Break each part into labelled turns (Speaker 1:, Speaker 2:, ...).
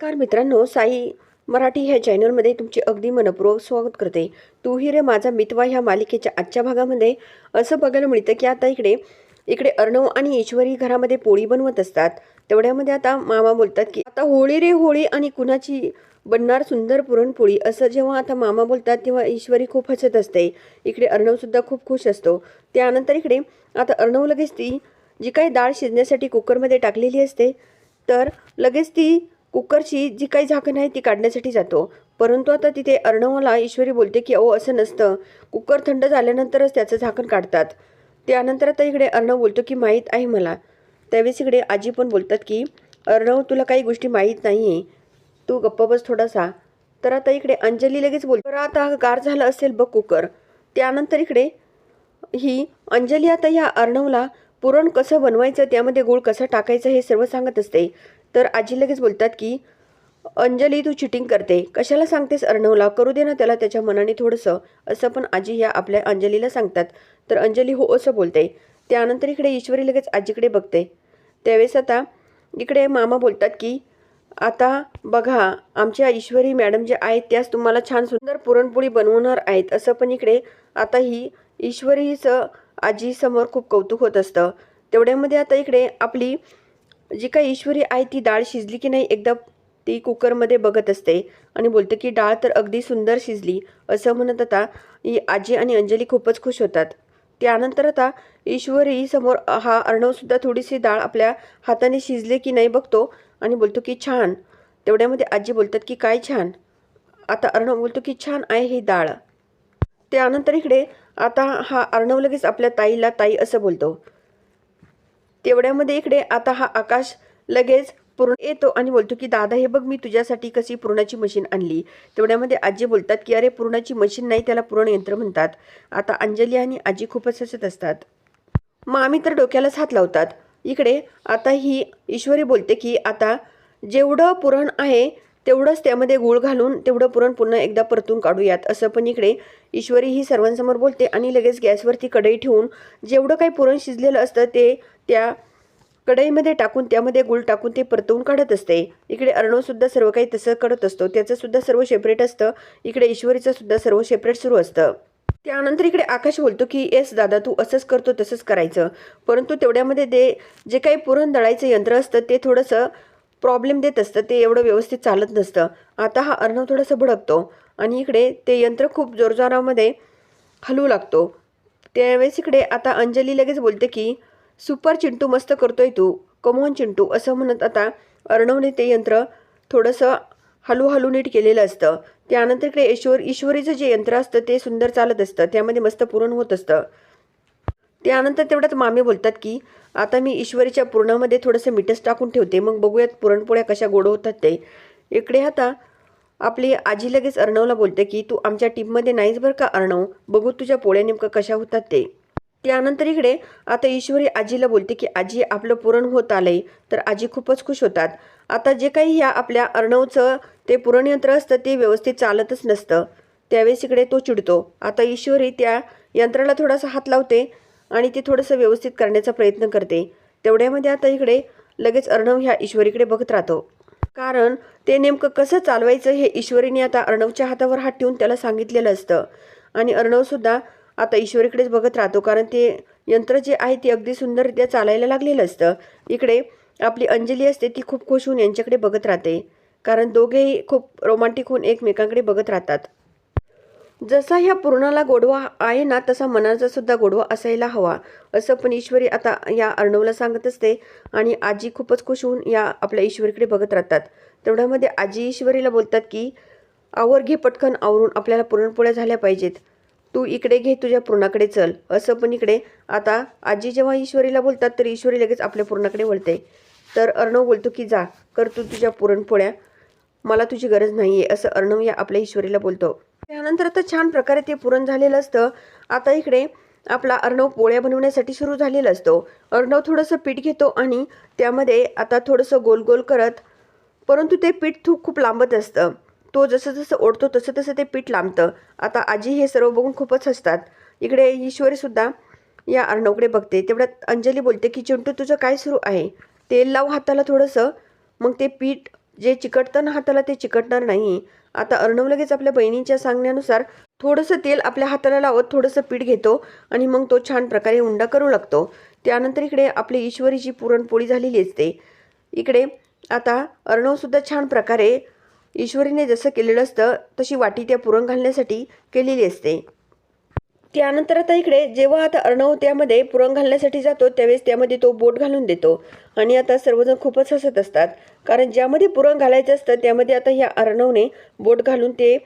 Speaker 1: नमस्कार मित्रांनो साई मराठी ह्या चॅनलमध्ये तुमचे अगदी मनपूर्वक स्वागत करते. तू ही रे माझा मितवा ह्या मालिकेच्या आजच्या भागामध्ये. असं बघायला मिळतं की आता इकडे इकडे अर्णव आणि ईश्वरी घरामध्ये पोळी बनवत असतात. तेवढ्यामध्ये आता मामा बोलतात की आता होळी रे होळी आणि कुणाची बनणार सुंदर पुरणपोळी? असं जेव्हा आता मामा बोलतात तेव्हा ईश्वरी खूप हसत असते. इकडे अर्णवसुद्धा खूप खुश असतो. त्यानंतर इकडे आता अर्णव लगेच ती जी काही डाळ शिजण्यासाठी कुकरमध्ये टाकलेली असते तर लगेच ती कुकरची जी काही झाकण आहे ती काढण्यासाठी जातो. परंतु आता तिथे अर्णवला ईश्वरी बोलते की अहो असं नसतं. कुकर थंड झाल्यानंतरच त्याचं झाकण काढतात. त्यानंतर आता इकडे अर्णव बोलतो की माहीत आहे मला. त्यावेळेस इकडे आजी पण बोलतात की अर्णव तुला काही गोष्टी माहीत नाही आहे तू गप्प बस थोडासा. तर आता इकडे अंजली लगेच बोल बरं आता गार झालं असेल बघ कुकर. त्यानंतर इकडे ही अंजली आता ह्या अर्णवला पुरण कसं बनवायचं त्यामध्ये गुळ कसं टाकायचं हे सर्व सांगत असते. तर आजी लगेच बोलतात की अंजली तू चिटिंग करते. कशाला सांगतेस अर्णवला? करू दे ना त्याला त्याच्या मनाने थोडंसं. असं पण आजी ह्या आपल्या अंजलीला सांगतात. तर अंजली हो असं बोलते. त्यानंतर इकडे ईश्वरी लगेच आजीकडे बघते. त्यावेळेस आता इकडे मामा बोलतात की आता बघा आमच्या ईश्वरी मॅडम जे आहेत त्याच तुम्हाला छान सुंदर पुरणपोळी बनवणार आहेत. असं पण इकडे आता ही ईश्वरीचं आजीसमोर खूप कौतुक होत असतं. तेवढ्यामध्ये आता इकडे आपली जी काही ईश्वरी आहे ती डाळ शिजली की नाही एकदा ती कुकरमध्ये बघत असते. आणि बोलते की डाळ तर अगदी सुंदर शिजली. असं म्हणत आता आजी आणि अंजली खूपच खुश होतात. त्यानंतर आता ईश्वरी समोर हा अर्णवसुद्धा थोडीशी डाळ आपल्या हाताने शिजले की नाही बघतो. आणि बोलतो की छान. तेवढ्यामध्ये आजी बोलतात की काय छान. आता अर्णव बोलतो की छान आहे ही डाळ. त्यानंतर इकडे आता हा अर्णव लगेच आपल्या ताईला ताई असं बोलतो. तेवढ्यामध्ये इकडे आता हा आकाश लगेच पूर्ण येतो आणि बोलतो की दादा हे बघ मी तुझ्यासाठी कशी पुरणाची मशीन आणली. तेवढ्यामध्ये आजी बोलतात की अरे पुरणाची मशीन नाही त्याला पूर्ण यंत्र म्हणतात. आता अंजली आणि आजी खूपच हसत असतात. मामी तर डोक्यालाच हात लावतात. इकडे आता ही ईश्वरी बोलते की आता जेवढं पुरण आहे तेवढंच त्यामध्ये गूळ घालून तेवढं पुरण पुन्हा एकदा परतून काढूयात. असं पण इकडे ईश्वरी ही सर्वांसमोर बोलते आणि लगेच गॅसवरती कढई ठेवून जेवढं काही पुरण शिजलेलं असतं ते त्या कढईमध्ये टाकून त्यामध्ये गुळ टाकून ते परतवून काढत असते. इकडे अर्णवसुद्धा सर्व काही तसं करत असतो. त्याचंसुद्धा सर्व सेपरेट असतं. इकडे ईश्वरीचं सुद्धा सर्व सेपरेट सुरू असतं. त्यानंतर इकडे आकाश बोलतो की येस दादा तू असंच करतो तसंच करायचं. परंतु तेवढ्यामध्ये ते जे काही पुरण दळायचं यंत्र असतं ते थोडंसं प्रॉब्लेम देत असतं. ते एवढं व्यवस्थित चालत नसतं. आता हा अर्णव थोडंसं भडकतो आणि इकडे ते यंत्र खूप जोरजोरामध्ये हलवू लागतो. त्यावेळेस इकडे आता अंजली लगेच बोलते की सुपर चिंटू मस्त करतोय तू. कमोन चिंटू असं म्हणत आता अर्णवने ते यंत्र थोडंसं हलू नीट केलेलं असतं. त्यानंतर इकडे ईश्वर ईश्वरीचं जे यंत्र असतं ते सुंदर चालत असतं. त्यामध्ये मस्त पुरण होत असतं. त्यानंतर तेवढ्यात मामी बोलतात की आता मी ईश्वरीच्या पुरणामध्ये थोडंसं मीठच टाकून ठेवते. मग बघूयात पुरणपोळ्या कशा गोड होतात ते. इकडे आता आपली आजी लगेच अर्णवला बोलते की तू आमच्या टीममध्ये नाहीच बरं का अर्णव? बघू तुझ्या पोळ्या नेमकं कशा होतात ते. त्यानंतर इकडे आता ईश्वरी आजीला बोलते की आजी आपलं पुरण होत आलंय तर आजी खूपच खुश होतात. आता जे काही ह्या आपल्या अर्णवचं ते पुरणयंत्र असतं ते व्यवस्थित चालतच नसतं. त्यावेळेस इकडे तो चिडतो. आता ईश्वरी त्या यंत्राला थोडासा हात लावते आणि ते थोडंसं व्यवस्थित करण्याचा प्रयत्न करते. तेवढ्यामध्ये आता इकडे लगेच अर्णव ह्या ईश्वरीकडे बघत राहतो. कारण ते नेमकं कसं चालवायचं हे ईश्वरीने आता अर्णवच्या हातावर हात ठेवून त्याला सांगितलेलं असतं. आणि अर्णवसुद्धा आता ईश्वरीकडेच बघत राहतो कारण ते यंत्र जे आहे ते अगदी सुंदररित्या चालायला लागलेलं असतं. इकडे आपली अंजली असते ती खूप खुश होऊन यांच्याकडे बघत राहते. कारण दोघेही खूप रोमांटिक होऊन एकमेकांकडे बघत राहतात. जसा ह्या पूर्णाला गोडवा आहे ना तसा मनाचा सुद्धा गोडवा असायला हवा. असं पण ईश्वरी आता या अर्णवला सांगत असते आणि आजी खूपच खुश होऊन या आपल्या ईश्वरीकडे बघत राहतात. तेवढ्यामध्ये आजी ईश्वरीला बोलतात की आवर घे पटकन आवरून आपल्याला पुरणपोळ्या झाल्या पाहिजेत. तू इकडे घे तुझ्या पूर्णाकडे चल. असं पण इकडे. आता आजी जेव्हा ईश्वरीला बोलतात तर ईश्वरी लगेच आपल्या पूर्णाकडे वळते. तर अर्णव बोलतो की जा कर तू तुझ्या पुरणपोळ्या. मला तुझी गरज नाही आहे असं अर्णव या आपल्या ईश्वरीला बोलतो. त्यानंतर आता छान प्रकारे ते पुरण झालेलं असतं. आता इकडे आपला अर्णव पोळ्या बनवण्यासाठी सुरू झालेला असतो. अर्णव थोडंसं पीठ घेतो आणि त्यामध्ये आता थोडंसं गोल गोल करत परंतु ते पीठ खूप लांबत असतं. तो जसं जसं ओढतो तसं तसं ते पीठ लांबतं. आता आजी हे सर्व बघून खूपच हसतात. इकडे ईश्वरीसुद्धा या अर्णवकडे बघते. तेवढ्यात अंजली बोलते की चिंटू तुझं काय सुरू आहे? तेल लाव हाताला थोडंसं. मग ते पीठ जे चिकटतं ना हाताला ते चिकटणार नाही. आता अर्णव लगेच आपल्या बहिणीच्या सांगण्यानुसार थोडंसं तेल आपल्या हाताला लावत थोडंसं पीठ घेतो आणि मग तो छान प्रकारे उंडा करू लागतो. त्यानंतर इकडे आपली ईश्वरीची पुरणपोळी झालेली असते. इकडे आता अर्णवसुद्धा छान प्रकारे ईश्वरीने जसं केलेलं असतं तशी वाटी त्या पुरण घालण्यासाठी केलेली असते. त्यानंतर आता इकडे जेव्हा आता अर्णव त्यामध्ये पुरण घालण्यासाठी जातो त्यावेळेस त्यामध्ये तो बोट घालून देतो. आणि आता सर्वजण खूपच हसत असतात. कारण ज्यामध्ये पुरण घालायचं असतं त्यामध्ये आता ह्या अर्णवने बोट घालून ते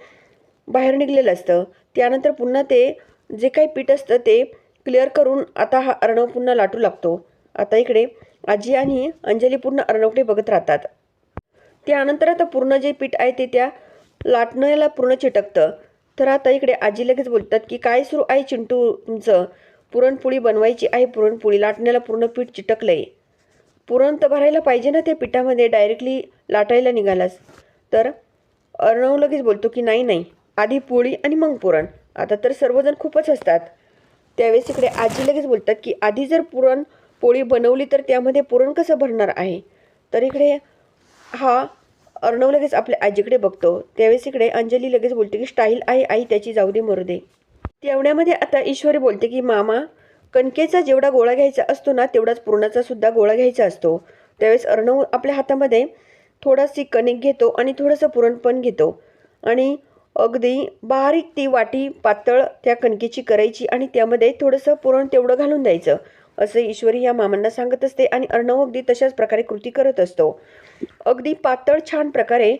Speaker 1: बाहेर निघलेलं असतं. त्यानंतर पुन्हा ते जे काही पीठ असतं ते क्लिअर करून आता हा अर्णव पुन्हा लाटू लागतो. आता इकडे आजी आणि अंजली पूर्ण अर्णवकडे बघत राहतात. त्यानंतर आता पूर्ण जे पीठ आहे ते त्या लाटण्याला पूर्ण चिटकतं. तर आता इकडे आजी लगेच बोलतात की काय सुरू आहे चिंटू तुमचं पुरणपोळी बनवायची आहे पुरणपोळी लाटण्याला पूर्ण पीठ चिटकलंय. पुरण तर भरायला पाहिजे ना त्या पिठामध्ये डायरेक्टली लाटायला निघालास. तर अर्णव लगेच बोलतो की नाही नाही आधी पोळी आणि मग पुरण. आता तर सर्वजण खूपच असतात त्यावेळेस इकडे आजी लगेच बोलतात की आधी जर पुरण पोळी बनवली तर त्यामध्ये पुरण कसं भरणार आहे? तर इकडे हा अर्णव लगेच आपल्या आजीकडे बघतो. त्यावेळेस इकडे अंजली लगेच बोलते की स्टाईल आहे आई त्याची जाऊ दे मरू दे. तेवढ्यामध्ये आता ईश्वरी बोलते की मामा कणकेचा जेवढा गोळा घ्यायचा असतो ना तेवढाच पुरणाचा सुद्धा गोळा घ्यायचा असतो. त्यावेळेस अर्णव आपल्या हातामध्ये थोडासी कणिक घेतो आणि थोडंसं पुरण पण घेतो. आणि अगदी बारीक ती वाटी पातळ त्या कणकेची करायची आणि त्यामध्ये थोडंसं पुरण तेवढं घालून द्यायचं. असं ईश्वरी या मामांना सांगत असते आणि अर्णव अगदी तशाच प्रकारे कृती करत असतो. अगदी पातळ छान प्रकारे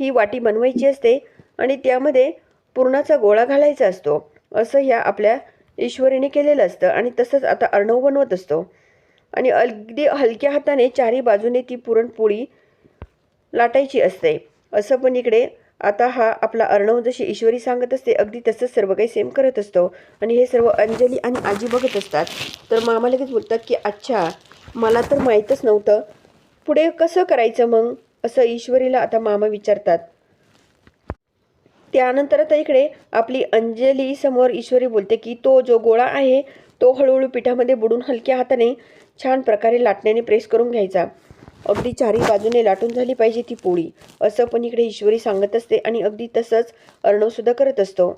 Speaker 1: ही वाटी बनवायची असते आणि त्यामध्ये पुरणाचा गोळा घालायचा असतो. असं ह्या आपल्या ईश्वरीने केलेलं असतं आणि तसंच आता अर्णव बनवत असतो. आणि अगदी हलक्या हाताने चारी बाजूने ती पुरणपोळी लाटायची असते. असं पण इकडे आता हा आपला अर्णव जशी ईश्वरी सांगत असते अगदी तसंच सर्व काही सेम करत असतो. आणि हे सर्व अंजली आणि आजी बघत असतात. तर मामा लगेच बोलतात की अच्छा मला तर माहीतच नव्हतं पुढे कसं करायचं मग? असं ईश्वरीला आता मामा विचारतात. त्यानंतर आता इकडे आपली अंजली समोर ईश्वरी बोलते की तो जो गोळा आहे तो हळूहळू पिठामध्ये बुडून हलक्या हाताने छान प्रकारे लाटण्याने प्रेस करून घ्यायचा. अगदी चारी बाजूने लाटून झाली पाहिजे ती पोळी. असं पण इकडे ईश्वरी सांगत असते आणि अगदी तसंच अर्णवसुद्धा करत असतो.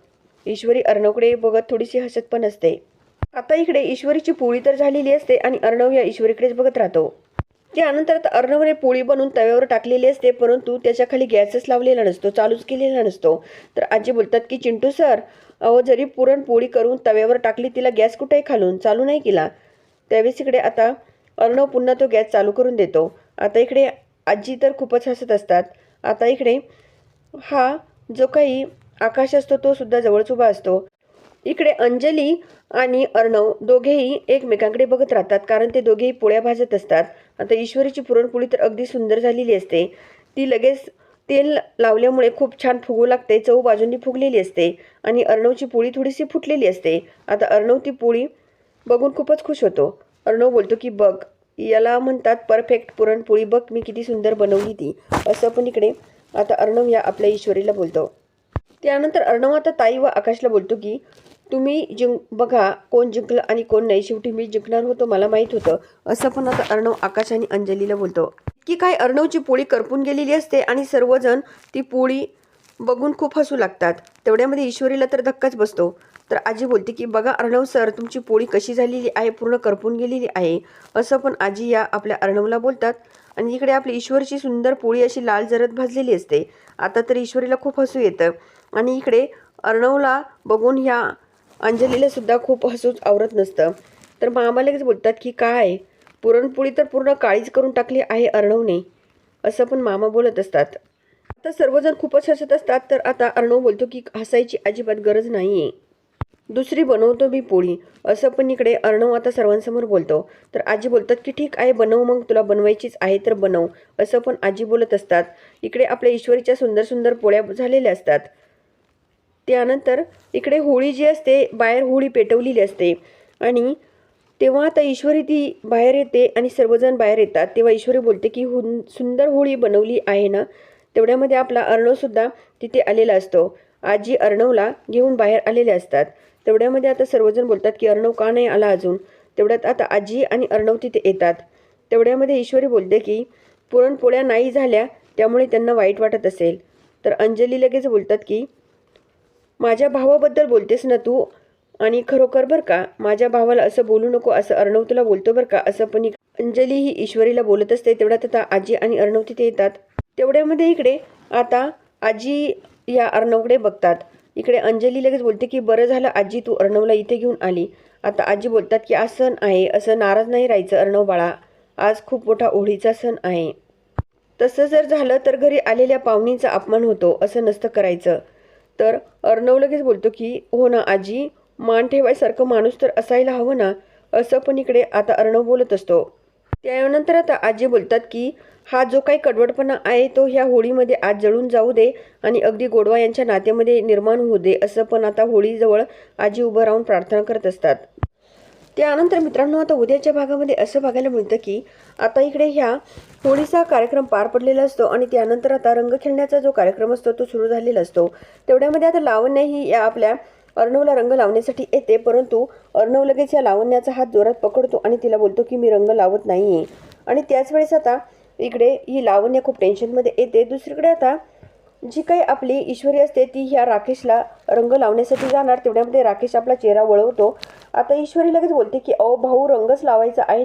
Speaker 1: ईश्वरी अर्णवकडे बघत थोडीशी हसत पण असते. आता इकडे ईश्वरीची पोळी तर झालेली असते आणि अर्णव या ईश्वरीकडेच बघत राहतो. त्यानंतर आता अर्णवने पोळी बनवून तव्यावर टाकलेली असते परंतु त्याच्याखाली गॅसच लावलेला नसतो चालूच केलेला नसतो. तर आजी बोलतात की चिंटू सर अहो जरी पुरणपोळी करून तव्यावर टाकली तिला गॅस कुठेही खालून चालू नाही केला. त्यावेळेस इकडे आता अर्णव पुन्हा तो गॅस चालू करून देतो. आता इकडे आजी तर खूपच हसत असतात. आता इकडे हा जो काही आकाश असतो तो सुद्धा जवळच उभा असतो. इकडे अंजली आणि अर्णव दोघेही एकमेकांकडे बघत राहतात कारण ते दोघेही पोळ्या भाजत असतात. आता ईश्वरीची पुरणपोळी तर अगदी सुंदर झालेली असते. ती लगेच तेल लावल्यामुळे खूप छान फुगू लागते चव बाजूंनी फुगलेली असते आणि अर्णवची पोळी थोडीशी फुटलेली असते. आता अर्णव ती पोळी बघून खूपच खुश होतो. अर्णव बोलतो की बघ याला म्हणतात परफेक्ट पुरणपोळी बघ मी किती सुंदर बनवली ती. असं पण इकडे आता अर्णव या आपल्या ईश्वरीला बोलतो. त्यानंतर अर्णव आता ताई व आकाशला बोलतो की तुम्ही जिंक बघा कोण जिंकलं आणि कोण नाही. शेवटी मी जिंकणार होतो मला माहीत होतं. असं पण आता अर्णव आकाश आणि अंजलीला बोलतो. की काय अर्णवची पोळी करपून गेलेली असते आणि सर्वजण ती पोळी बघून खूप हसू लागतात. तेवढ्यामध्ये ईश्वरीला तर धक्काच बसतो. तर आजी बोलते की बघा अर्णव सर तुमची पोळी कशी झालेली आहे पूर्ण करपून गेलेली आहे. असं पण आजी या आपल्या अर्णवला बोलतात. आणि इकडे आपली ईश्वरची सुंदर पोळी अशी लाल जरत भाजलेली असते. आता तर ईश्वरीला खूप हसू येतं. आणि इकडे अर्णवला बघून ह्या अंजलीला सुद्धा खूप हसूच आवरत नसतं. तर मामा लगेच बोलतात की काय? पुरणपोळी तर पूर्ण काळीच करून टाकली आहे अर्णवने. असं पण मामा बोलत असतात. आता सर्वजण खूपच हसत असतात तर आता अर्णव बोलतो की हसायची अजिबात गरज नाही आहे दुसरी बनवतो मी पोळी. असं पण इकडे अर्णव आता सर्वांसमोर बोलतो. तर आजी बोलतात की ठीक आहे बनव मग तुला बनवायचीच आहे तर बनव. असं पण आजी बोलत असतात. इकडे आपल्या ईश्वरीच्या सुंदर सुंदर पोळ्या झालेल्या असतात. त्यानंतर इकडे होळी जी असते बाहेर होळी पेटवलेली असते. आणि तेव्हा आता ईश्वरी ती बाहेर येते आणि सर्वजण बाहेर येतात. तेव्हा ईश्वरी बोलते की हुन सुंदर होळी बनवली आहे ना? तेवढ्यामध्ये आपला अर्णवसुद्धा तिथे आलेला असतो. आजी अर्णवला घेऊन बाहेर आलेले असतात. तेवढ्यामध्ये आता सर्वजण बोलतात की अर्णव का नाही आला अजून? तेवढ्यात आता आजी आणि अर्णव तिथे येतात. तेवढ्यामध्ये ईश्वरी बोलते की पुरणपोळ्या नाही झाल्या त्यामुळे त्यांना वाईट वाटत असेल. तर अंजली लगेच बोलतात की माझ्या भावाबद्दल बोलतेस ना तू? आणि खरोखर बरं का? माझ्या भावाला असं बोलू नको असं अर्णव तुला बोलतो बरं का? असं पण अंजली ही ईश्वरीला बोलत असते तेवढ्यात आता आजी आणि अर्णव तिथे येतात. तेवढ्यामध्ये इकडे आता आजी या अर्णवकडे बघतात. इकडे अंजली लगेच बोलते की बरं झालं आजी तू अर्णवला इथे घेऊन आली. आता आजी बोलतात की आज सण आहे असं नाराज नाही राहायचं अर्णव बाळा. आज खूप मोठा ओढीचा सण आहे. तसं जर झालं तर घरी आलेल्या पाहुणीचा अपमान होतो असं नसतं करायचं. तर अर्णव लगेच बोलतो की हो ना आजी. मान ठेवायसारखं माणूस तर असायला हवं ना. असं पण इकडे आता अर्णव बोलत असतो. त्यानंतर आता आजी बोलतात की हा जो काही कडवटपणा आहे तो ह्या होळीमध्ये आज जळून जाऊ दे आणि अगदी गोडवा यांच्या नात्यामध्ये निर्माण होऊ दे. असं पण आता होळीजवळ आजी उभं राहून प्रार्थना करत असतात. त्यानंतर मित्रांनो आता उद्याच्या भागामध्ये असं बघायला मिळतं की आता इकडे ह्या होळीचा कार्यक्रम पार पडलेला असतो आणि त्यानंतर आता रंग खेळण्याचा जो कार्यक्रम असतो तो सुरू झालेला असतो. तेवढ्यामध्ये आता लावण्या ही या आपल्या अर्णवला रंग लावण्यासाठी येते परंतु अर्णव लगेच या लावण्याचा हात जोरात पकडतो आणि तिला बोलतो की मी रंग लावत नाही आणि त्याच वेळेस आता इकडे ही लावण्य खूप टेन्शनमध्ये येते. दुसरीकडे आता जी काही आपली ईश्वरी असते ती ह्या राकेशला रंग लावण्यासाठी जाणार. तेवढ्यामध्ये राकेश आपला चेहरा वळवतो. आता ईश्वरी लगेच बोलते की अहो भाऊ रंगच लावायचा आहे